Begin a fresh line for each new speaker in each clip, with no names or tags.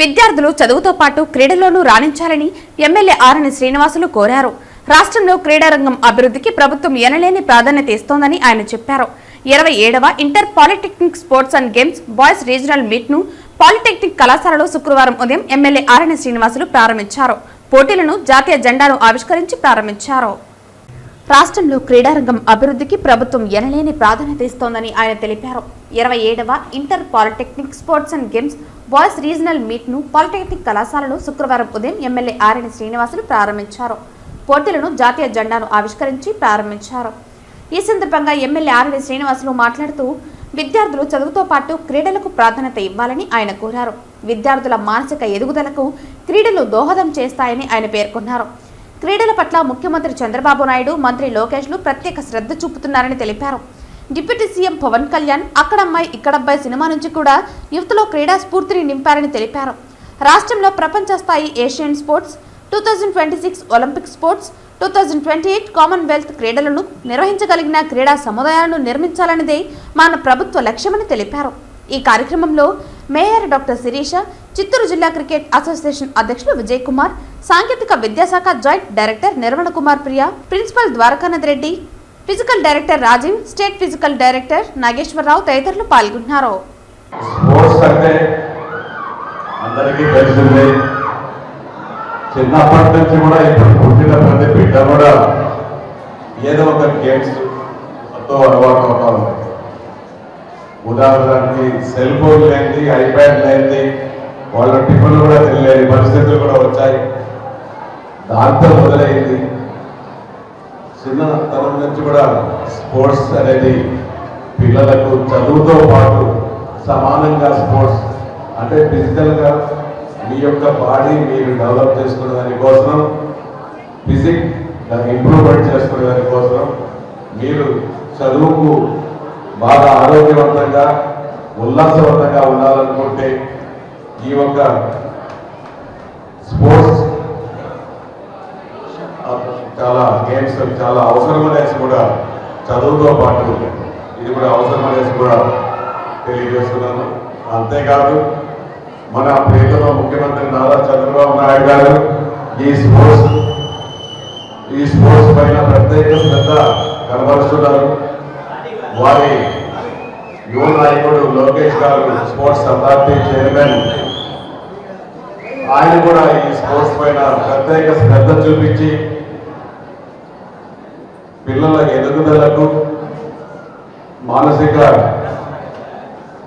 విద్యార్థులు చదువుతో పాటు క్రీడల్లోనూ రాణించాలని ఎమ్మెల్యే ఆరణి శ్రీనివాసులు కోరారు. రాష్ట్రంలో క్రీడారంగం అభివృద్ధికి ప్రభుత్వం ఎనలేని ప్రాధాన్యత ఇస్తోందని ఆయన చెప్పారు. ఇరవై ఏడవ inter polytechnic sports and games boys regional మీట్ను polytechnic కళాశాలలో శుక్రవారం ఉదయం ఎమ్మెల్యే ఆరణి శ్రీనివాసులు ప్రారంభించారు. పోటీలను జాతీయ జెండాను ఆవిష్కరించి ప్రారంభించారు. రాష్ట్రంలో క్రీడారంగం అభివృద్ధికి ప్రభుత్వం ఎనలేని ప్రాధాన్యత ఇస్తోందని ఆయన తెలిపారు. ఇరవై ఏడవ inter polytechnic sports and games boys regional మీట్ను polytechnic కళాశాలలో శుక్రవారం ఉదయం ఎమ్మెల్యే ఆరణి శ్రీనివాసులు ప్రారంభించారు. పోటీలను జాతీయ జెండాను ఆవిష్కరించి ప్రారంభించారు. ఈ సందర్భంగా ఎమ్మెల్యే ఆరణి శ్రీనివాసులు మాట్లాడుతూ విద్యార్థులు చదువుతో పాటు క్రీడలకు ప్రాధాన్యత ఇవ్వాలని ఆయన కోరారు. విద్యార్థుల మానసిక ఎదుగుదలకు క్రీడలు దోహదం చేస్తాయని ఆయన పేర్కొన్నారు. క్రీడల పట్ల ముఖ్యమంత్రి చంద్రబాబు నాయుడు మంత్రి లోకేష్లు ప్రత్యేక శ్రద్ధ చూపుతున్నారని తెలిపారు. Deputy CM Pawan Kalyan Akkadammayi Ikkadabbayi cinema నుంచి కూడా యువతలో క్రీడా స్ఫూర్తిని నింపారని తెలిపారు. రాష్ట్రంలో ప్రపంచ స్థాయి Asian sports two thousand twenty six olympic sports two thousand twenty eight commonwealth క్రీడలను నిర్వహించగలిగిన క్రీడా సముదాయాలను నిర్మించాలన్నదే మన ప్రభుత్వ లక్ష్యమని తెలిపారు. ఈ కార్యక్రమంలో మేయర్ డాక్టర్ శిరీష చిత్తూరు జిల్లా క్రికెట్ అసోసియేషన్ అధ్యక్షులు విజయ్ కుమార్ సాంకేతిక విద్యాశాఖ joint director Nirvana Kumar Priya principal Dwarakanath Reddy physical director Rajiv state physical director Nageswara Rao తదితరులు పాల్గొన్నారు.
అందరికీ తెలిసిందే. చిన్నప్పటి నుంచి కూడా ఇప్పుడు పుట్టిన ప్రతి బిడ్డ కూడా ఏదో ఒక గేమ్స్తో అలవాటు అవుతా ఉంది. ఉదాహరణకి సెల్ ఫోన్ లేనిది ఐప్యాడ్ లేనిది వాళ్ళ టిఫిన్లు కూడా తెలియని దాంతో మొదలైంది. చిన్నతనం నుంచి కూడా స్పోర్ట్స్ అనేది పిల్లలకు చదువుతో పాటు సమానంగా స్పోర్ట్స్ అంటే ఫిజికల్గా మీ యొక్క బాడీ మీరు డెవలప్ చేసుకునే దానికోసం ఫిజిక్ ఇంప్రూవ్మెంట్ చేసుకునే దానికోసం మీరు చదువుకు బాగా ఆరోగ్యవంతంగా ఉల్లాసవంతంగా ఉండాలనుకుంటే ఈ యొక్క స్పోర్ట్స్ చాలా గేమ్స్ చాలా అవసరమనేసి కూడా చదువుతో పాటు ఇది కూడా అవసరమనేసి కూడా తెలియజేస్తున్నాను. అంతేకాదు మన ప్రియతమ ముఖ్యమంత్రి నారా చంద్రబాబు నాయుడు గారు ఈ స్పోర్ట్స్ ఈ స్పోర్ట్స్ పైన ప్రత్యేక శ్రద్ధ కనబరుస్తున్నారు. వారి యువ నాయకుడు లోకేష్ గారు స్పోర్ట్స్ అథారిటీ చైర్మన్. ఆయన కూడా ఈ స్పోర్ట్స్ పైన ప్రత్యేక శ్రద్ధ చూపించి పిల్లల ఎదుగుదలకు మానసిక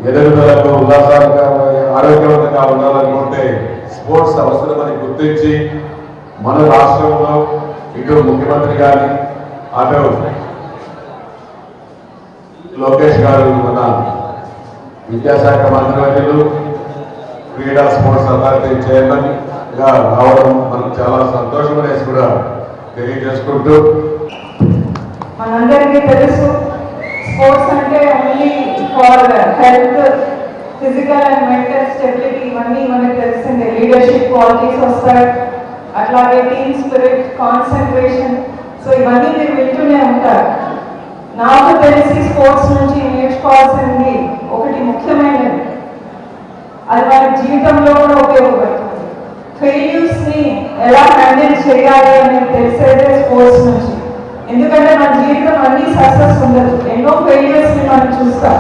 ఎదుగుదలకు ఉల్లాసంగా ఆరోగ్యవంతంగా ఉండాలనుకుంటే స్పోర్ట్స్ అవసరమని గుర్తించి మన రాష్ట్రంలో ఇటు ముఖ్యమంత్రి గారి అటు లోకేష్ గారు మన విద్యాశాఖ మంత్రివర్యులు క్రీడా స్పోర్ట్స్ అథారిటీ చైర్మన్గా రావడం మనకు చాలా సంతోషం అనేసి కూడా తెలియజేసుకుంటూ
మనందరికీ తెలుసు స్పోర్ట్స్ అంటే only for health physical and mental stability ఇవన్నీ మనకు తెలిసిందే లీడర్షిప్ క్వాలిటీస్ వస్తాయి. అట్లాగే టీమ్ స్పిరిట్ కాన్సన్ట్రేషన్ సో ఇవన్నీ మీరు వింటూనే ఉంటారు. నాకు తెలిసి స్పోర్ట్స్ నుంచి నేర్చుకోవాల్సింది ఒకటి ముఖ్యమైనది. అది మన జీవితంలో కూడా ఉపయోగపడుతుంది. ఫెయిల్యూర్స్ని ఎలా హ్యాండిల్ చేయాలి అనేది తెలిసేదే స్పోర్ట్స్ నుంచి. ఎందుకంటే మన జీవితం అన్ని సక్సెస్ ఉండదు. ఎన్నో ఫెయిలియర్స్ని మనం చూస్తాం.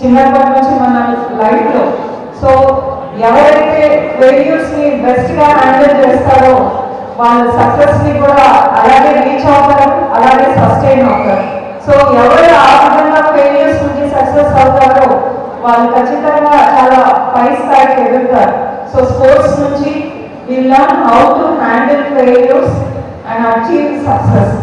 చిన్నప్పటి నుంచి మన లైఫ్లో. సో ఎవరైతే ఫెయిల్యూర్స్ని బెస్ట్గా హ్యాండిల్ చేస్తారో వాళ్ళ సక్సెస్ని కూడా అలాగే రీచ్ అవుతారు అలాగే సస్టైన్ అవుతారు. సో ఎవరు ఆ విధంగా ఫెయిల్యూర్స్ నుంచి సక్సెస్ అవుతారో వాళ్ళు ఖచ్చితంగా చాలా పై స్థాయికి ఎదుగుతారు. సో స్పోర్ట్స్ నుంచి we learn how to handle failures and achieve success